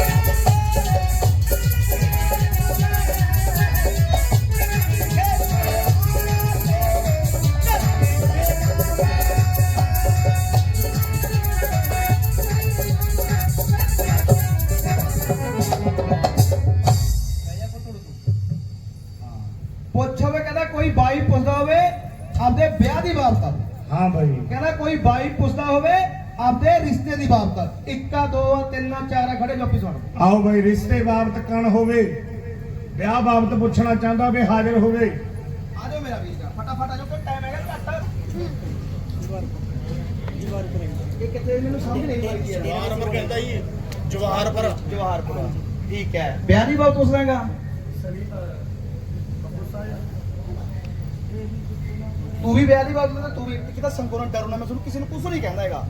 ਪੁੱਛ ਇੱਕਾ ਦੋ ਤਿੰਨ ਚਾਰ ਖੜੇ ਜੋਪੀ ਸੁਣ ਆਓ ਭਾਈ ਰਿਸ਼ਤੇ ਬਾਬਤ ਕਣ ਹੋਵੇ ਵਿਆਹ ਬਾਬਤ ਪੁੱਛਣਾ ਚਾਹੁੰਦਾ ਵੀ ਹਾਜ਼ਰ ਹੋਵੇ। ਆ ਜਾਓ ਮੇਰਾ ਵੀਰ ਫਟਾਫਟ ਆ ਜਾਓ ਕੋਈ ਟਾਈਮ ਹੈਗਾ ਘੱਟ ਇਹ ਕਿਤੇ ਮੈਨੂੰ ਸਮਝ ਨਹੀਂ ਆਈ ਯਾਰ। ਜਵਾਹਰ ਪਰ ਕਹਿੰਦਾ ਹੀ ਜਵਾਹਰ ਪਰ। ਜਵਾਹਰਪੁਰ ਠੀਕ ਹੈ। ਵਿਆਹ ਦੀ ਬਾਬਤ ਪੁੱਛ ਲਾਂਗਾ ਤੂੰ ਵੀ ਵਿਆਹ ਦੀ ਬਾਤ ਨਾ ਤੂੰ ਵੀ ਕਿਤਾ ਸੰਕੋਰਨ ਡਰੋ ਨਾ ਮੈਂ ਤੁਹਾਨੂੰ ਕਿਸੇ ਨੂੰ ਕੁਝ ਨਹੀਂ ਕਹਿੰਦਾ ਹੈਗਾ।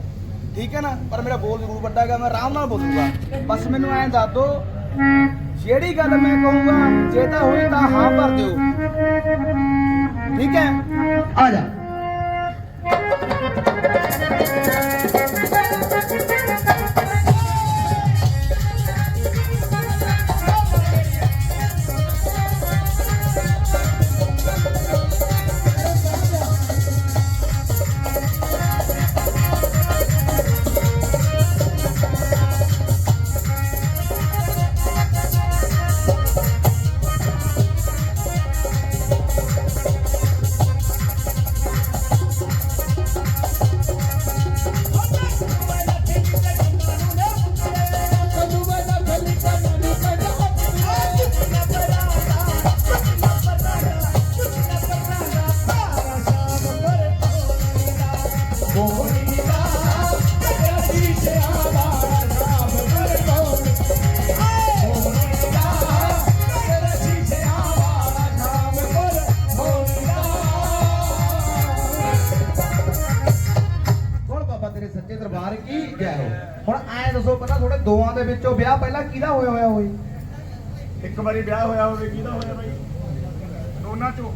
ਠੀਕ ਹੈ ਨਾ? ਪਰ ਮੇਰਾ ਬੋਲ ਜ਼ਰੂਰ ਵੱਡਾ ਹੈਗਾ, ਮੈਂ ਆਰਾਮ ਨਾਲ ਬੋਲੂਗਾ। ਬਸ ਮੈਨੂੰ ਐਂ ਦੱਸ ਦੋ, ਜਿਹੜੀ ਗੱਲ ਮੈਂ ਕਹੂੰਗਾ, ਜੇ ਤਾਂ ਹੋਈ ਤਾਂ ਹਾਂ ਭਰ ਦਿਓ। ਠੀਕ ਹੈ? ਆ ਜਾ। ਵਿੱਚੋਂ ਵਿਆਹ ਪਹਿਲਾਂ ਕਿਹਦਾ ਹੋਇਆ ਹੋਇਆ ਹੋਈ ਇੱਕ ਵਾਰੀ ਵਿਆਹ ਹੋਇਆ ਹੋਵੇ ਕਿਹਦਾ ਹੋਇਆ ਭਾਈ ਦੋਨਾਂ ਚੋਂ।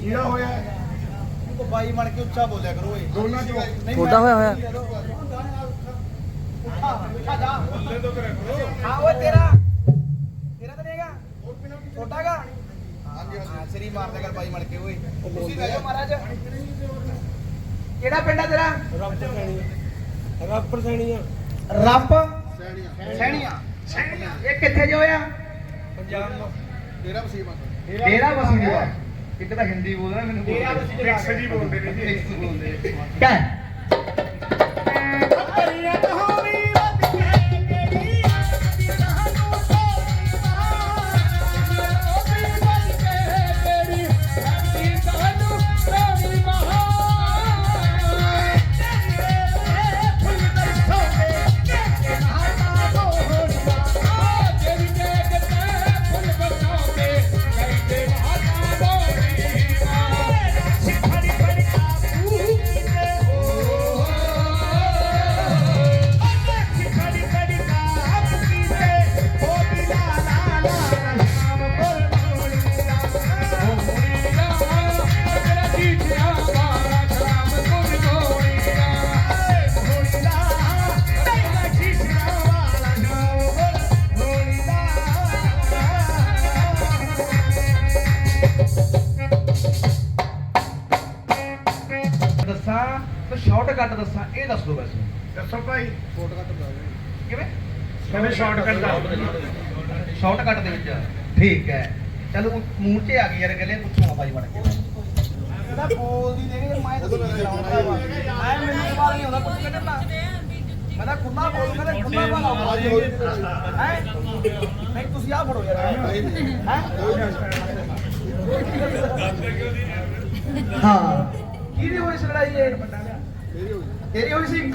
ਕਿਹਦਾ ਹੋਇਆ? ਹੈ? ਕੋ ਬਾਈ ਮਣ ਕੇ ਉੱਚਾ ਬੋਲਿਆ ਕਰੋ ਓਏ। ਦੋਨਾਂ ਚੋਂ। ਤੁਹਾਡਾ ਹੋਇਆ ਹੋਇਆ। ਹਾਂ ਓਏ ਤੇਰਾ। ਤੇਰਾ ਤਾਂ ਨਹੀਂਗਾ ਛੋਟਾਗਾ ਹਾਂਜੀ ਹਾਂ ਸਰੀ ਮਾਰਦਾ ਕਰ ਬਾਈ ਮਣ ਕੇ ਓਏ। ਤੁਸੀਂ ਲੈ ਜਾਓ ਮਹਾਰਾਜ। ਕਿਹੜਾ ਪਿੰਡ ਆ ਤੇਰਾ? ਰੱਬ ਸੈਣੀਆਂ ਰੱਬ ਸੈਣੀਆਂ। ਸੈਣੀਆਂ। ਇਹ ਕਿੱਥੇ ਜੋ ਹੋਇਆ? ਪੰਜਾਬ ਡੇਰਾ ਵਸੀ ਦੀ ਵਾ ਇੱਕ ਤਾਂ ਹਿੰਦੀ ਬੋਲਦਾ ਮੈਨੂੰ ਡੇਰਾ ਵਸੀ ਮਿਕਸ ਜੀ ਬੋਲਦੇ ਨੇ ਜੀ। ਮਿਕਸ ਬੋਲਦੇ ਕਹਿ। ਦੋ ਦੱਸੋ ਭਾਈ। ਕਿਵੇਂ? ਕਹਿੰਦੇ ਸ਼ਾਰਟਕਟ ਦਾ? ਸ਼ਾਰਟਕਟ ਦੇ ਵਿੱਚ। ਠੀਕ ਹੈ। ਚਲੋ ਮੂੰਹ 'ਚ ਆ ਗਈ ਯਾਰ ਗੱਲੇ ਪੁੱਛੂਗਾ ਬਾਈ ਬਣ ਕੇ। ਕਹਿੰਦਾ ਬੋਲਦੀ ਦੇਖ ਜੇ ਮੈਂ ਚਲਾਉਂਦਾ ਵਾ ਐ ਮੈਨੂੰ ਸਵਾਲ ਨਹੀਂ ਆਉਂਦਾ ਕੁਝ ਕੱਢਣਾ ਮੈਂ ਤਾਂ ਖੁੱਲਾ ਬੋਲੂਗਾ ਤੇ ਖੁੱਲਾ ਵਾਲਾ ਹੈ? ਨਹੀਂ ਤੁਸੀਂ ਆ ਫੜੋ ਯਾਰ। ਹੈ? ਹਾਂ। ਕਿਹਦੀ ਹੋਈ ਸੀ ਲੜਾਈ ਇਹ? ਤੇਰੀ ਹੋਈ ਸੀ।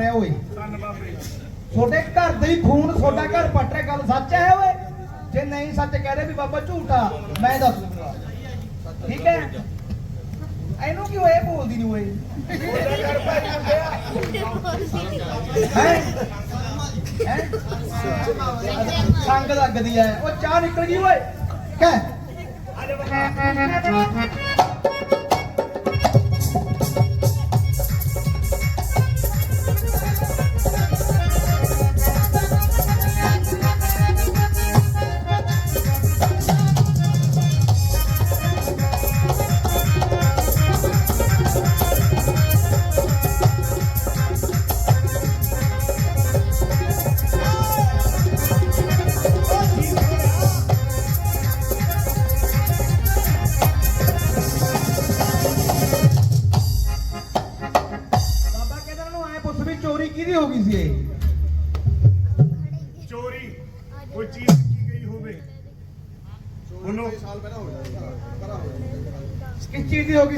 ਰਿਹਾ ਓਏ। ਤੁਹਾਡੇ ਘਰ ਦੇ ਹੀ ਖੂਨ, ਤੁਹਾਡਾ ਘਰ ਪੱਟ ਰਿਹਾ, ਗੱਲ ਸੱਚ ਹੈ ਓਏ? ਜੇ ਨਹੀਂ ਸੱਚ ਕਹਿ ਰਹੇ ਵੀ ਬਾਬਾ ਝੂਠਾ, ਮੈਂ ਦੱਸ ਦੂੰਗਾ। ਠੀਕ ਹੈ? ਇਹਨੂੰ ਕਿਉਂ ਇਹ ਬੋਲਦੀ ਨਹੀਂ ਓਏ? ਸੰਗ ਲੱਗਦੀ ਐ ਉਹ ਚਾਹ ਨਿਕਲ ਗਈ ਓਏ। ਕਹਿ।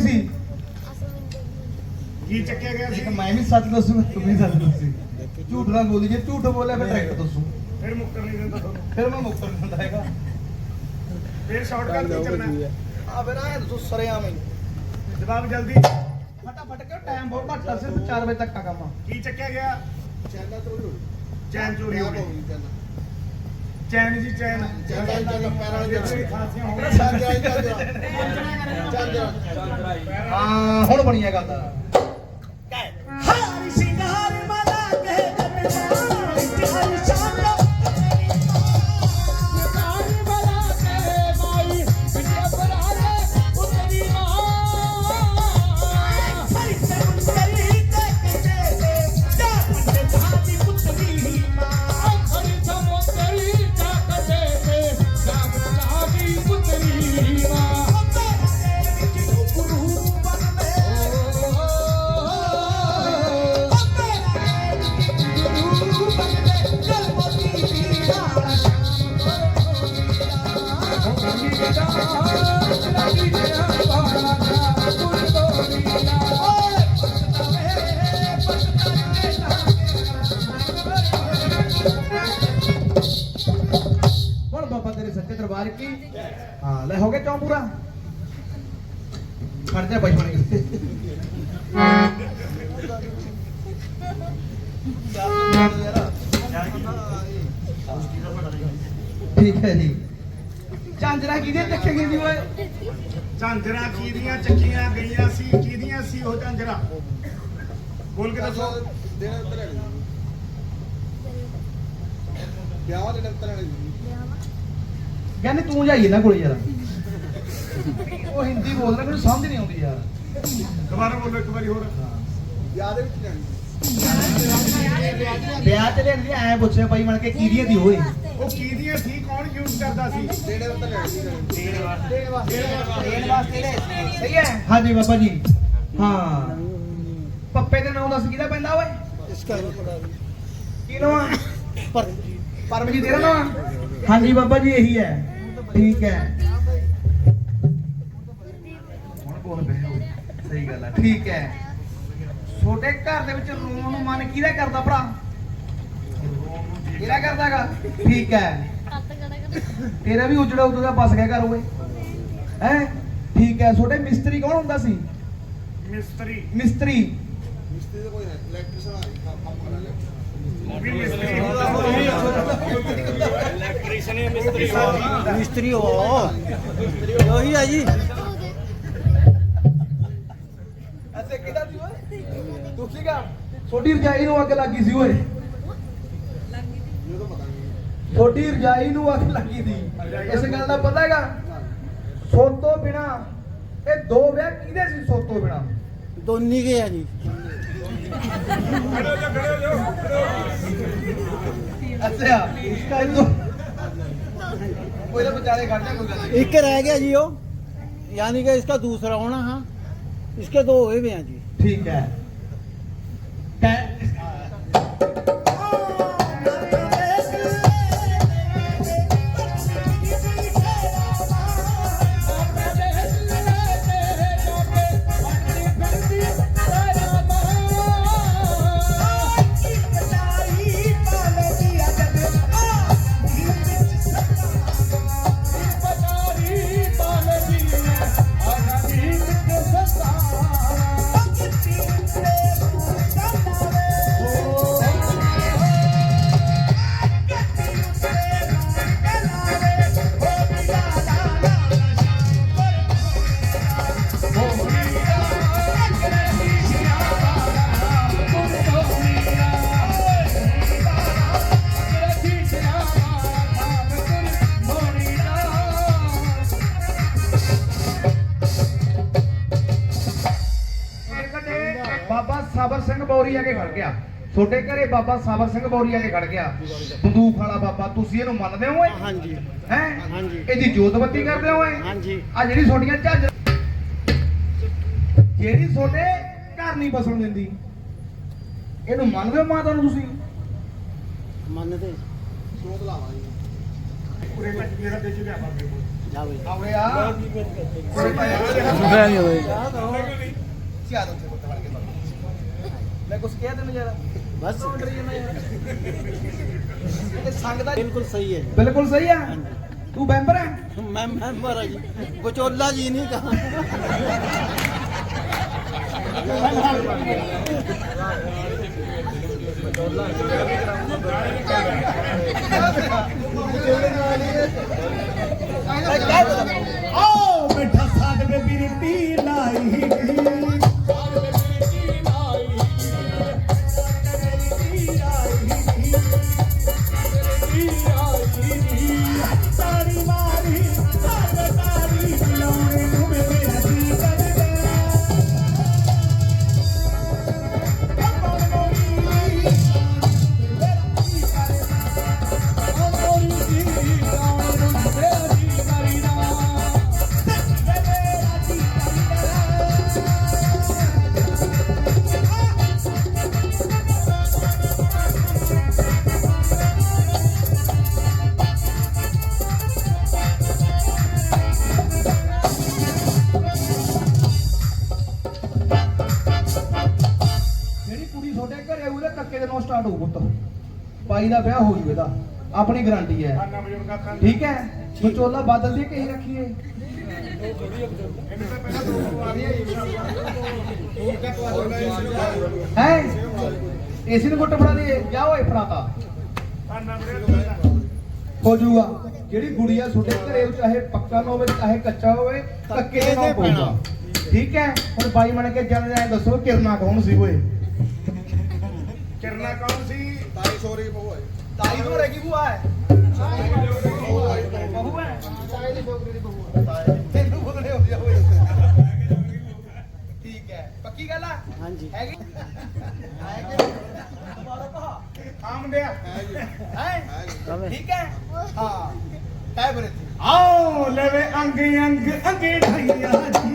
ਸੀ? ਕੀ ਚੱਕਿਆ ਗਿਆ ਸੀ? ਮੈਂ ਵੀ ਸੱਚ ਦੱਸੂਗਾ ਤੂੰ ਵੀ ਸੱਚ ਦੱਸੀ ਝੂਠ ਨਾ ਬੋਲੀ ਜੇ ਝੂਠ ਬੋਲਿਆ ਫਿਰ ਡਾਇਰੈਕਟ ਦੱਸੂ। ਫਿਰ ਮੁੱਕਰ ਨਹੀਂ ਦਿੰਦਾ ਤੁਹਾਨੂੰ। ਫਿਰ ਮੈਂ ਮੁਕਤ ਦਿੰਦਾ ਹੈਗਾ। ਫਿਰ ਸ਼ਾਰਟਕਟ ਤੇ ਚੱਲਣਾ। ਆ ਫਿਰ ਆਏ ਤੂੰ ਸਰਿਆ ਮੈਂ ਜਵਾਬ ਜਲਦੀ। ਫਟਾਫਟ ਕਿਉਂ ਟਾਈਮ ਬਹੁਤ ਘੱਟ ਆ ਸਿਰਫ 4 ਵਜੇ ਤੱਕ ਕੰਮ ਕੀ ਚੱਕਿਆ ਗਿਆ? ਚੈਨਾ ਚੋਰੀ ਹੋਈ ਚੈਨ ਚੋਰੀ ਹੋ ਗਈ। ਚੈਨਾ ਜੀ ਚੈਨ। ਚੈਨ ਚੈਨ ਚੈਨ ਪੈਰਾਂ ਵਾਲੀ ਜਿਹੜੀ ਖਾਸੀਆਂ ਹੋ ਚੱਲ ਜਾ। ਚੱਲ ਜਾ। ਚੱਲ ਜਾ। ਹਾਂ ਹੁਣ ਬਣੀ ਹੈ ਗੱਲ। ਪੂਰਾ ਖੜ ਜਾ ਬਾਈ ਬਣ ਕੇ। ਠੀਕ ਹੈ ਜੀ। ਚਾਂਦਰਾ ਕਿਹਦੇ ਦੇਖੇ ਗਈ ਓਏ? ਝਾਂਜਰਾਂ ਕਿਹਦੀਆਂ ਚੱਕੀਆਂ ਗਈਆਂ ਸੀ ਕਿਹਦੀਆਂ ਸੀ ਉਹ ਝਾਂਜਰਾਂ? ਬੋਲ ਕੇ ਦੱਸੋ। ਦੇਣਾ ਤੇਰੇ ਵਿਆਹ ਦੇ ਨੰਤਰ ਨੇ। ਕਹਿੰਦੇ ਤੂੰ ਜਾਈਏ ਨਾ ਕੋਲੇ ਯਾਰ। ਉਹ ਹਿੰਦੀ ਬੋਲਦਾ ਮੈਨੂੰ ਸਮਝ ਨਹੀਂ ਆਉਂਦੀ ਯਾਰ। ਦੁਬਾਰਾ ਬੋਲੋ ਇੱਕ ਵਾਰੀ ਹੋਰ। ਵਿਆਹ ਦੇ ਵਿੱਚ ਜਾਣੀ ਵਿਆਹ ਤੇ ਲੈਣ ਦੀ ਐ ਪੁੱਛਿਆ ਭਾਈ ਮਣ ਕੇ ਕਿਹਦੀਆਂ ਦੀ ਹੋਏ। ਉਹ ਕਿਹਦੀਆਂ ਸੀ ਕੌਣ ਯੂਜ਼ ਕਰਦਾ ਸੀ? ਦੇਣੇ ਉੱਤੇ ਲੈਣੀ ਸੀ ਦੇਣ ਵਾਸਤੇ। ਲੈ ਸਹੀ ਹੈ? ਹਾਂਜੀ ਬਾਬਾ ਜੀ। ਹਾਂ। ਪੱਪੇ ਦੇ ਨਾਮ ਦੱਸ ਕਿਹਦਾ ਪੈਂਦਾ ਓਏ? ਕੀ ਨਾਮ ਪਰਮਜੀਤ। ਤੇਰਾ ਨਾਮ? ਹਾਂਜੀ ਬਾਬਾ ਜੀ ਇਹੀ ਹੈ। ਠੀਕ ਹੈ। ਕੋਣ ਬਹਿ ਸਹੀ ਗੱਲ ਹੈ ਠੀਕ ਹੈ। ਛੋਟੇ ਘਰ ਦੇ ਵਿੱਚ ਰੂਮ ਨੂੰ ਮਨ ਕਿਹਦਾ ਕਰਦਾ ਭਰਾ? ਕਿਹਦਾ ਕਰਦਾਗਾ ਠੀਕ ਹੈ। ਤੇਰਾ ਵੀ ਉਜੜਾ ਉਦੋਂ ਦਾ ਬਸ ਗਿਆ ਘਰ ਓਏ। ਹੈ? ਠੀਕ ਹੈ ਛੋਟੇ ਮਿਸਤਰੀ ਕੌਣ ਹੁੰਦਾ ਸੀ? ਮਿਸਤਰੀ। ਮਿਸਤਰੀ। ਮਿਸਤਰੀ ਦਾ ਕੋਈ ਨਹੀਂ ਇਲੈਕਟ੍ਰੀਸ਼ੀਅਨ ਆ ਕੰਮ ਕਰਾ ਲੈ ਮਿਸਤਰੀ ਹੁੰਦਾ ਮਿਸਤਰੀ ਹੋ ਉਹੀ ਆ ਜੀ ਅੱਛਾ ਕਿਹਦਾ ਸੀ ਓਏ ਤੂੰ ਸੀਗਾ ਛੋਟੀ ਰਜਾਈ ਨੂੰ ਅੱਗ ਲੱਗੀ ਸੀ ਓਏ ਇਹ ਤਾਂ ਪਤਾ ਨਹੀਂ ਛੋਟੀ ਰਜਾਈ ਨੂੰ ਅੱਗ ਲੱਗੀ ਸੀ ਇਸ ਗੱਲ ਦਾ ਪਤਾ ਹੈਗਾ ਸੋਤੋਂ ਬਿਨਾ ਇਹ ਦੋ ਵਿਆਹ ਕਿਹਦੇ ਸੀ ਸੋਤੋਂ ਬਿਨਾ ਦੋਨੀ ਕੇ ਆ ਜੀ ਅੱਛਾ ਇਸਕਾ ਦੋ ਕੋਈ ਨਾ ਵਿਚਾਰੇ ਖੜ ਜਾ ਕੋਈ ਗੱਲ ਨਹੀਂ ਇੱਕ ਰਹਿ ਗਿਆ ਜੀ ਉਹ यानी कि इसका दूसरा होना हाँ इसके दो हुए भी हैं जी ਠੀਕ ਹੈ ਬੌਰੀਆ ਕੇ ਖੜ ਗਿਆ। ਤੁਹਾਡੇ ਘਰੇ ਬਾਬਾ ਸਾਬਰ ਸਿੰਘ ਬੌਰੀਆ ਕੇ ਖੜ ਗਿਆ। ਬੰਦੂਕ ਵਾਲਾ ਬਾਬਾ ਤੁਸੀਂ ਇਹਨੂੰ ਮੰਨਦੇ ਹੋ ਹਾਂਜੀ। ਹੈ? ਹਾਂਜੀ। ਇਹਦੀ ਜੋਤਬੱਤੀ ਕਰਦੇ ਹੋ ਹਾਂਜੀ। ਆ ਜਿਹੜੀ ਤੁਹਾਡੀਆਂ ਝੱਜ ਜਿਹੜੀ ਤੁਹਾਡੇ ਘਰ ਨਹੀਂ ਬਸਣ ਦਿੰਦੀ। ਇਹਨੂੰ ਮੰਨਦੇ ਹੋ ਮਾਤਾ ਨੂੰ ਤੁਸੀਂ? ਮੰਨਦੇ। ਸੋਧ ਲਾਵਾਂਗੇ ਪੂਰੇ ਵਿੱਚ ਮੇਰਾ ਦੇ ਚੁੱਕਿਆ ਬਾਬੇ ਕੋਲ ਜਾਵੇ ਆਵੇ ਆ। ਪੂਰੇ ਪਾਇਆ ਨਹੀਂ ਕੁਝ ਕਿਹਾ ਤੈਨੂੰ ਯਾਰ ਬਸ ਸੰਗ ਦਾ ਬਿਲਕੁਲ ਸਹੀ ਹੈ ਬਿਲਕੁਲ ਸਹੀ ਆ ਤੂੰ ਮੈਂਬਰ ਹੈ ਮੈਂ ਮੈਂਬਰ ਹਾਂ ਜੀ ਬਚੋਲਾ ਜੀ ਨਹੀਂ ਕਹਾ ਬਚੋਲਾ ਜੀ ਕਰਾਉਂਦਾ ਸਟਾਰਟ ਹੋਊ ਪੁੱਤ। ਪਾਈ ਦਾ ਵਿਆਹ ਹੋ ਜੂ ਇਹਦਾ। ਆਪਣੀ ਗਾਰੰਟੀ ਹੈ। ਠੀਕ ਹੈ? ਵਿਚੋਲਾ ਬਾਦਲ ਦੀ ਕਹੀ ਰੱਖੀਏ ਇਹਨੂੰ ਤਾਂ ਪਹਿਲਾਂ ਦੋ ਪਵਾਦੀਆਂ ਹੈ? ਏਸੀ ਨੂੰ ਗੁੱਟ ਫੜਾ ਦੇ ਜਾ ਓਏ ਫੜਾਤਾ ਹੋ ਜਾਊਗਾ ਜਿਹੜੀ ਗੁੜੀਆ ਤੁਹਾਡੇ ਘਰੇ ਚਾਹੇ ਪੱਕਾ ਨਾ ਹੋਵੇ ਚਾਹੇ ਕੱਚਾ ਹੋਵੇ ਦੇ ਨਾਲ ਪਊਗਾ। ਠੀਕ ਹੈ? ਹੁਣ ਬਾਈ ਬਣ ਕੇ ਜਦ ਐ ਦੱਸੋ ਕਿਰਨਾ ਕੌਣ ਸੀ ਓਏ? ਕਰਨਾ ਕੌਣ ਸੀ? ਤਾਈ ਸੋਰੀ ਬਹੂ ਹੈ। ਤਾਈ ਹੋਰ ਕੀ ਬੁਆ ਹੈ? ਤਾਈ ਦੀ ਬੋਗਰੀ ਦੀ ਬਹੂ ਹੈ। ਤੈਨੂੰ ਬੋਗਰੇ ਹੋ ਜਾ ਠੀਕ ਹੈ। ਪੱਕੀ ਗੱਲ ਆ? ਹਾਂਜੀ। ਹੈਗੀ ਆਮ ਦੇ ਹੈ ਹੈ? ਠੀਕ ਹੈ? ਹਾਂ। ਕਾਇ ਬਰੇ। ਆਓ ਲੈਵੇ ਅੰਗ ਅੰਗ ਅੰਗੇ ਠਈਆ ਜੀ।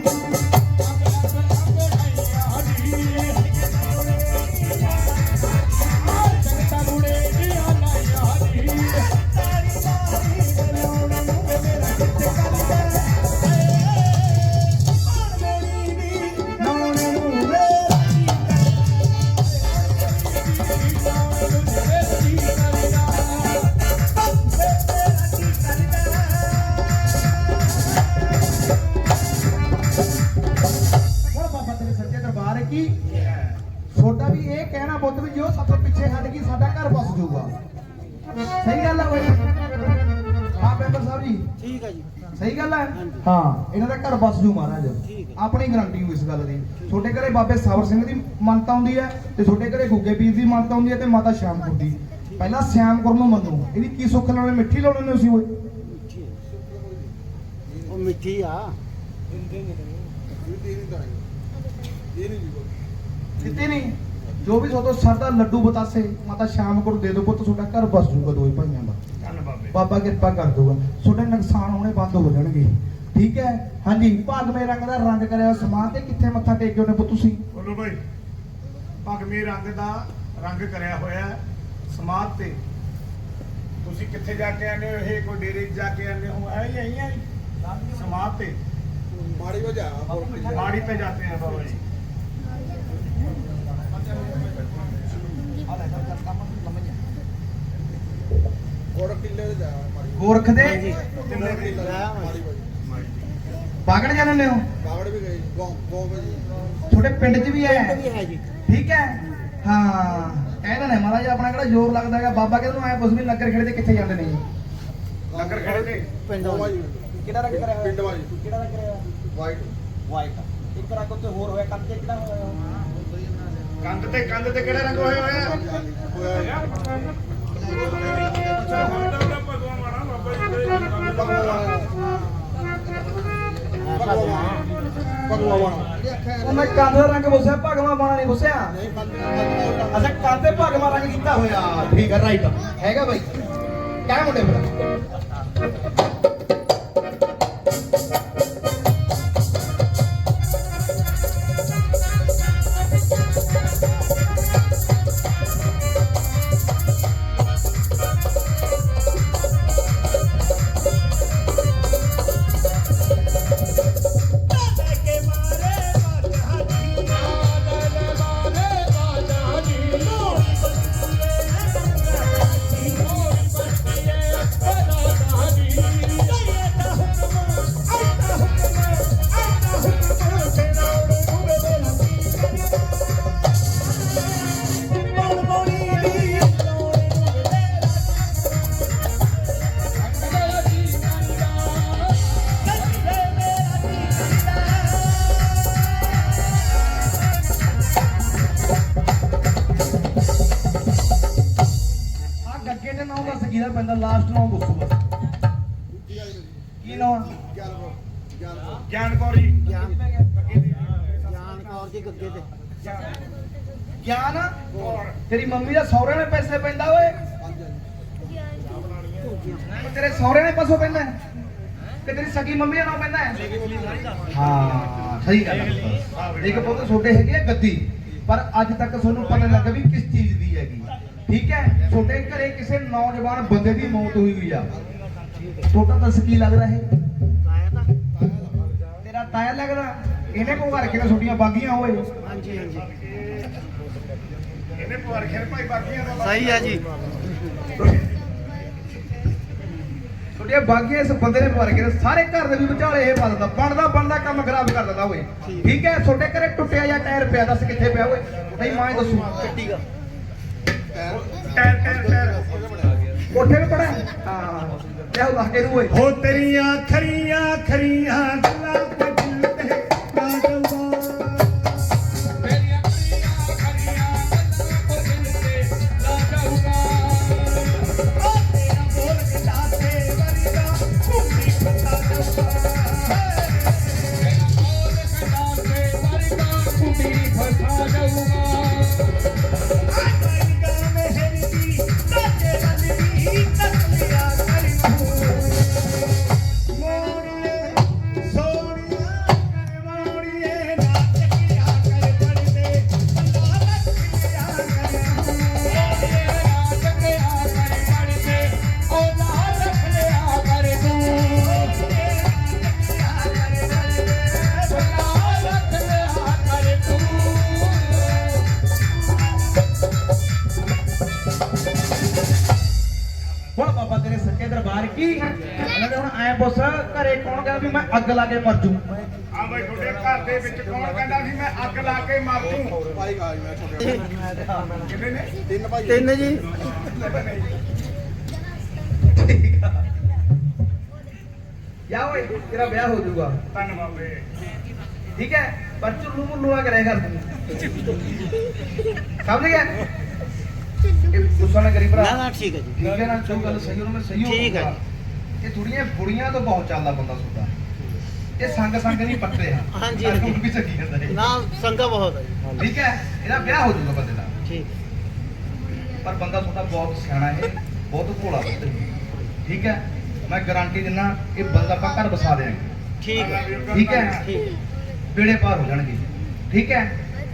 ਮੈਨੂੰ ਇਸ ਗੱਲ ਦੀ। ਤੁਹਾਡੇ ਘਰੇ ਬਾਬੇ ਸਾਵਰ ਸਿੰਘ ਦੀ ਮੰਨਤਾ ਹੁੰਦੀ ਹੈ ਤੇ ਤੁਹਾਡੇ ਘਰੇ ਗੁੱਗੇ ਪੀਰ ਦੀ ਮੰਨਤਾ ਹੁੰਦੀ ਹੈ ਤੇ ਮਾਤਾ ਸ਼ਾਮਪੁਰ ਦੀ। ਪਹਿਲਾਂ ਸਿਆਮਪੁਰ ਨੂੰ ਮੰਨੋ। ਇਹਦੀ ਕੀ ਸੁੱਖ ਲਾਉਣੇ ਮਿੱਠੀ ਲਾਉਣੇ ਨੇ ਤੁਸੀਂ ਓਏ ਉਹ? ਮਿੱਠੀ ਆ। ਕਿਤੇ ਨਹੀਂ। ਜੋ ਵੀ ਤੁਹਾਡਾ ਸਰਦਾ ਲੱਡੂ ਬਤਾਸੇ ਮਾਤਾ ਸ਼ਾਮ ਕੋਲ ਦੇ ਦੋ ਪੁੱਤ ਤੁਹਾਡਾ ਘਰ ਬਸ ਜੂਗਾ ਦੋਏ ਭਾਈਆਂ ਦਾ। ਬਾਬਾ। ਕਿਰਪਾ ਕਰ ਦੂਗਾ ਤੁਹਾਡੇ ਨੁਕਸਾਨ ਹੋਣੇ ਬੰਦ ਹੋ ਜਾਣਗੇ। ਠੀਕ ਹੈ? ਹਾਂਜੀ ਭਾਗਵੇਂ ਰੰਗ ਦਾ ਰੰਗ ਕਰਿਆ ਸਮਾਨ ਤੇ ਕਿੱਥੇ ਮੱਥਾ ਟੇਕਿਓ ਨੇ ਪੁੱਤ ਤੁਸੀਂ? ਬੋਲੋ ਭਾਈ ਭਾਗਵੇਂ ਰੰਗ ਦਾ ਰੰਗ ਕਰਿਆ ਹੋਇਆ ਸਮਾਦ ਤੇ। ਤੁਸੀਂ ਕਿੱਥੇ ਜਾ ਕੇ ਆਨੇ ਹੋ? ਇਹ ਕੋਈ ਡੇਰੇ ਜਾ ਕੇ ਆਨੇ ਹੋ? ਐ ਹੀ ਆਈ ਸਮਾਦ ਤੇ। ਮਾੜੀ ਹੋ ਜਾ ਮਾੜੀ ਤੇ ਜਾਂਦੇ ਆ ਬਾਬਾ ਜੀ। ਗੋਰਖ ਦੇ? ਗੋਰਖ ਦੇ ਮਾੜੀ ਹੋ ਬਾਗੜ ਜਾਣਦੇ ਹੋ? ਬਾਗੜ ਵੀ ਗਏ ਬਹੁਤ ਵਧੀਆ। ਤੁਹਾਡੇ ਪਿੰਡ 'ਚ ਵੀ ਹੈ? ਠੀਕ ਹੈ? ਹਾਂ ਕਹਿੰਦਾ ਨੇ ਮਹਾਰਾਜ ਆਪਣਾ ਕਿਹੜਾ ਜ਼ੋਰ ਲੱਗਦਾ ਹੈਗਾ। ਬਾਬਾ ਕਹਿੰਦਾ ਐ ਕੁਝ ਵੀ ਨਗਰ ਖੇੜੇ ਤੇ ਕਿੱਥੇ ਜਾਂਦੇ ਨੇ ਨਗਰ ਖੇੜੇ ਤੇ ਪਿੰਡੋਂ ਕਿਹੜਾ ਰੰਗ ਕਰਿਆ ਪਿੰਡ ਵਾਲੀ। ਕਿਹੜਾ ਰੰਗ ਕਰਿਆ ਵਾਈਟ। ਵਾਈਟ। ਇੱਕ ਰੰਗ ਉੱਤੇ ਹੋਰ ਹੋਇਆ ਕੰਧ ਤੇ ਕਿਹੜਾ ਹੋਇਆ? ਕੰਧ ਤੇ ਕੰਧ ਤੇ ਕਿਹੜਾ ਰੰਗ ਹੋਇਆ ਹੋਇਆ? ਉਹ ਮੈਂ ਕੰਧ ਦਾ ਰੰਗ ਪੁੱਛਿਆ ਭਗਵਾ ਬਾਣਾ ਨਹੀਂ ਪੁੱਛਿਆ ਅੱਛਾ ਕੰਧ ਤੇ ਭਗਵਾ ਰੰਗ ਕੀਤਾ ਹੋਇਆ। ਠੀਕ ਹੈ ਰਾਈਟ ਹੈਗਾ ਬਾਈ। ਕਿਆ ਮੁੰਡੇ ਫਿਰ। ਦੇ ਨਾਮ ਦੱਸ ਕਿਹਦਾ ਪੈਂਦਾ ਲਾਸਟ ਨਾਮ ਦੱਸੂਗਾ। ਕੀ ਨਾਮ? ਗਿਆਨ ਕੌਰੀ ਗਿਆਨ। ਗਿਆਨ ਕੌਰ ਜੀ ਗੱਗੇ ਤੇ। ਗਿਆਨ ਕੌਰ। ਤੇਰੀ ਮੰਮੀ ਦਾ ਸਹੁਰੇ ਨੇ ਪੈਸੇ ਪੈਂਦਾ ਓਏ। ਤੇਰੇ ਸਹੁਰੇ ਨੇ ਪਾਸੋਂ ਪੈਂਦਾ ਹੈ? ਕਿ ਤੇਰੀ ਸਗੀ ਮੰਮੀ ਦਾ ਨਾਮ ਪੈਂਦਾ ਹੈ। ਹਾਂ ਸਹੀ ਗੱਲ ਹੈ। ਇੱਕ ਪੁੱਤ ਛੋਟੇ ਹੈਗੇ ਆ ਗੱਦੀ। ਪਰ ਅੱਜ ਤੱਕ ਤੁਹਾਨੂੰ ਪਤਾ ਨਹੀਂ ਲੱਗਾ ਵੀ ਕਿਸ ਚੀਜ਼ ਦੀ ਹੈਗੀ। ਠੀਕ ਹੈ? ਛੋਟੇ ਘਰੇ ਕਿਸੇ ਨੌਜਵਾਨ ਬੰਦੇ ਦੀ ਮੌਤ ਹੋਈ ਹੋਈ ਆ। ਛੋਟਾ ਦੱਸ ਕੀ ਲੱਗਦਾ ਹੈ ਤਾਂ ਤੇਰਾ ਤਾਇਆ ਲੱਗਦਾ। ਇਹਨੇ ਕੋ ਘਰ ਕੇ ਛੋਟੀਆਂ ਬਾਗੀਆਂ ਹੋਏ। ਹਾਂਜੀ ਹਾਂਜੀ। ਇਹਨੇ ਪੁਆਰ ਖੇਰ ਭਾਈ ਬਾਕੀਆਂ ਦਾ ਸਹੀ ਹੈ ਜੀ। ਛੋਟੀਆਂ ਬਾਗੀਆਂ ਇਸ ਬੰਦੇ ਨੇ ਭਰ ਕੇ ਸਾਰੇ ਘਰ ਦੇ ਵੀ ਵਿਚਾਲੇ ਇਹ ਪਾ ਦਿੰਦਾ ਬਣਦਾ ਬਣਦਾ ਕੰਮ ਖਰਾਬ ਕਰ ਦਿੰਦਾ ਓਏ। ਠੀਕ। ਹੈ? ਛੋਟੇ ਘਰੇ ਟੁੱਟਿਆ ਜਾਂ ਟਾਇਰ ਪਿਆ ਦੱਸ ਕਿੱਥੇ ਪਿਆ ਓਏ? ਨਹੀਂ ਮਾਂ ਦੱਸੂ। ਕੱਟੀ ਗਾ ਟੈਰ ਟੈਰ ਟੈਰ ਕੋਠੇ 'ਤੇ ਪੜਾ ਹਾਂ ਲੈ ਉਹ ਲਾ ਕੇ ਓਏ ਹੋ ਤੇਰੀਆਂ ਖਰੀਆਂ ਖਰੀਆਂ ਗੱਲਾਂ ਤੇ ਦਿਲ ਤੇ ਨਾ ਐ ਪੁੱਛ ਘਰੇ ਕੌਣ ਕਹਿੰਦਾ ਵੀ ਮੈਂ ਅੱਗ ਲਾ ਕੇ ਮਰ ਜੂ? ਆ ਬਈ ਤੁਹਾਡੇ ਘਰ ਦੇ ਵਿੱਚ ਕੌਣ ਕਹਿੰਦਾ ਸੀ ਮੈਂ ਅੱਗ ਲਾ ਕੇ ਮਰ ਜੂ? ਕਿੰਨੇ ਨੇ? ਤਿੰਨ ਜੀ। ਜਾ ਓਏ ਤੇਰਾ ਵਿਆਹ ਹੋ ਜਾਊਗਾ। ਠੀਕ ਹੈ? ਪਰ ਚੁੱਲੂ ਮੁੱਲੂ ਨਾ ਕਰਿਆ ਕਰ ਤੂੰ ਸਮਝ ਗਿਆ? ਇਹ ਗੁੱਸਾ ਨਾ ਕਰੀ ਭਰਾ। ਨਾ ਨਾ ਠੀਕ ਹੈ ਜੀ। ਠੀਕ ਹੈ ਨਾ? ਜੋ ਗੱਲ ਸਹੀ ਉਹਨੂੰ ਮੈਂ ਸਹੀ ਹੋ ਠੀਕ ਹੈ ਇਹ ਥੋੜੀਆਂ ਬੁੜੀਆਂ ਤੋਂ ਬਹੁਤ ਚੱਲਦਾ ਬੰਦਾ ਸੁਦਾ ਇਹ ਸੰਗ ਸੰਗ ਨਹੀਂ ਪੱਟਦੇ ਆ। ਹਾਂਜੀ, ਸਾਨੂੰ ਹਾਂਜੀ। ਵੀ ਸਹੀ ਜਾਂਦਾ ਇਹ। ਨਾ ਸੰਗਾ ਬਹੁਤ ਹੈ ਜੀ। ਠੀਕ ਹੈ ਇਹਦਾ ਵਿਆਹ ਹੋ ਜਾਊਗਾ ਬੰਦੇ ਦਾ। ਠੀਕ। ਪਰ ਬੰਦਾ ਤੁਹਾਡਾ ਬਹੁਤ ਸਿਆਣਾ ਹੈ ਬਹੁਤ ਭੋਲਾ ਬੰਦਾ ਹੈ। ਠੀਕ ਹੈ ਮੈਂ ਗਾਰੰਟੀ ਦਿੰਦਾ ਇਹ ਬੰਦਾ ਆਪਾਂ ਘਰ ਬਸਾ ਦੇਾਂਗੇ ਠੀਕ ਹੈ। ਠੀਕ ਹੈ? ਠੀਕ। ਬੇੜੇ ਪਾਰ ਹੋ ਜਾਣਗੇ। ਠੀਕ ਹੈ?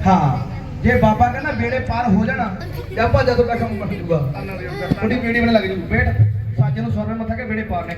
ਹਾਂ। ਜੇ ਬਾਬਾ ਕਹਿੰਦਾ ਬੇੜੇ ਪਾਰ ਹੋ ਜਾਣਾ ਤੇ ਆਪਾਂ ਜਦੋਂ ਤੱਕ ਕੰਮ ਬਣ ਜੂਗਾ ਤੁਹਾਡੀ ਬੇੜੀ ਬਣ ਲੱਗ ਜੂ। ਬੇਟ ਸੱਜ ਨੂੰ ਸੋਨੇ ਮੱਥਾ ਕੇ ਬੇੜੇ ਪਾਰ ਨੇ